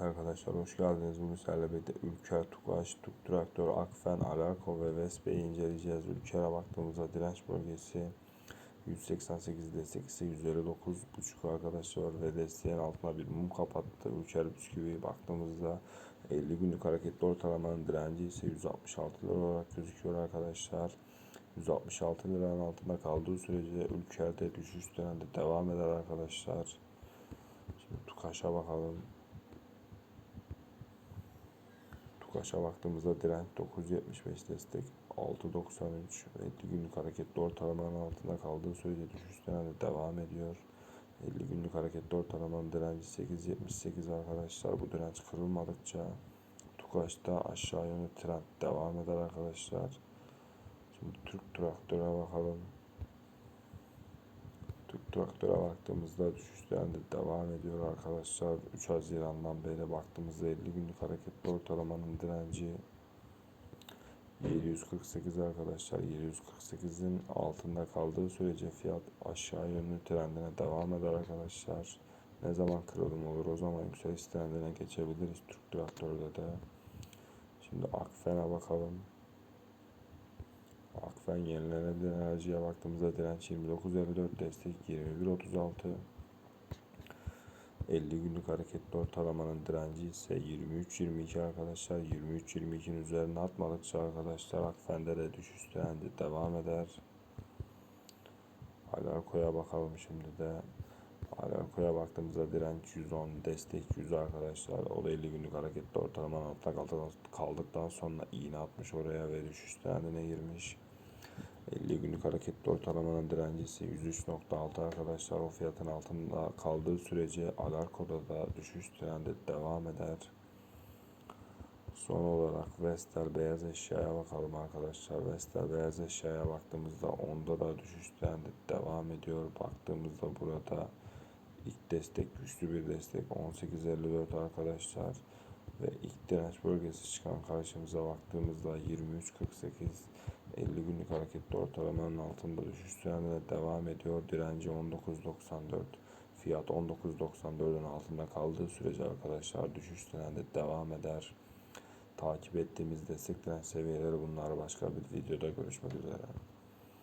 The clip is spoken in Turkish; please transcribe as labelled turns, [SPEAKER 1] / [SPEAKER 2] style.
[SPEAKER 1] Evet arkadaşlar hoş geldiniz. Bugün sizlerle birlikte Ülker, Tukaş, Tuk Traktör, Akfen, Alarko ve Vespe'yi inceleyeceğiz. Ülker'e baktığımızda direnç bölgesi 188 destek ise 159.5 arkadaşlar ve desteğin altına bir mum kapattı. Ülker bisküvi baktığımızda 50 günlük hareketli ortalamanın direnci ise 166 lira olarak gözüküyor arkadaşlar. 166 liranın altında kaldığı sürece Ülker'de düşüş dönemde devam eder arkadaşlar. Şimdi Tukaş'a bakalım. Tukaş'a baktığımızda direnç 975 destek 693 ve 50 günlük hareketli ortalamanın altında kaldığı sürece düşüş dönemi devam ediyor. 50 günlük hareketli ortalamanın direnci 878 arkadaşlar. Bu direnç kırılmadıkça Tukaş'ta aşağı yönlü trend devam eder arkadaşlar. Şimdi Türk traktöre bakalım. Traktöre baktığımızda düşüş trendi devam ediyor arkadaşlar. 3 Haziran'dan beri baktığımızda 50 günlük hareketli ortalamanın direnci 748 arkadaşlar. 748'in altında kaldığı sürece fiyat aşağı yönlü trendine devam eder arkadaşlar. Ne zaman kırılım olur o zaman yükseliş trendine geçebiliriz Türk traktörde de. Şimdi Akfen'e bakalım. Akfen yenilenebilir enerjiye baktığımızda direnç 29.54 destek 21.36 50 günlük hareketli ortalamanın direnci ise 23.22 arkadaşlar. 23.22'nin üzerine atmadıkça arkadaşlar. Akfen'de de düşüş trendi devam eder. Alarko'ya bakalım şimdi de. Alarko'ya baktığımızda direnç 110 destek 100 arkadaşlar. O da 50 günlük hareketli ortalamanın altında kaldıktan sonra iğne atmış oraya ve düşüş trendine girmiş 50 günlük hareketli ortalamanın direncisi 103.6 arkadaşlar. O fiyatın altında kaldığı sürece Alarko'da da düşüş trendi devam eder. Son olarak Vestel beyaz eşyaya bakalım arkadaşlar. Vestel beyaz eşyaya baktığımızda onda da düşüş trendi devam ediyor. Baktığımızda burada ilk destek güçlü bir destek 18.54 arkadaşlar. Ve ilk direnç bölgesi çıkan karşımıza baktığımızda 23.48 50 günlük hareketli ortalamanın altında düşüş trendine devam ediyor. Direnci 19.94. Fiyat 19.94'ün altında kaldığı sürece arkadaşlar düşüş trendi devam eder. Takip ettiğimiz destek seviyeleri bunlar. Başka bir videoda görüşmek üzere.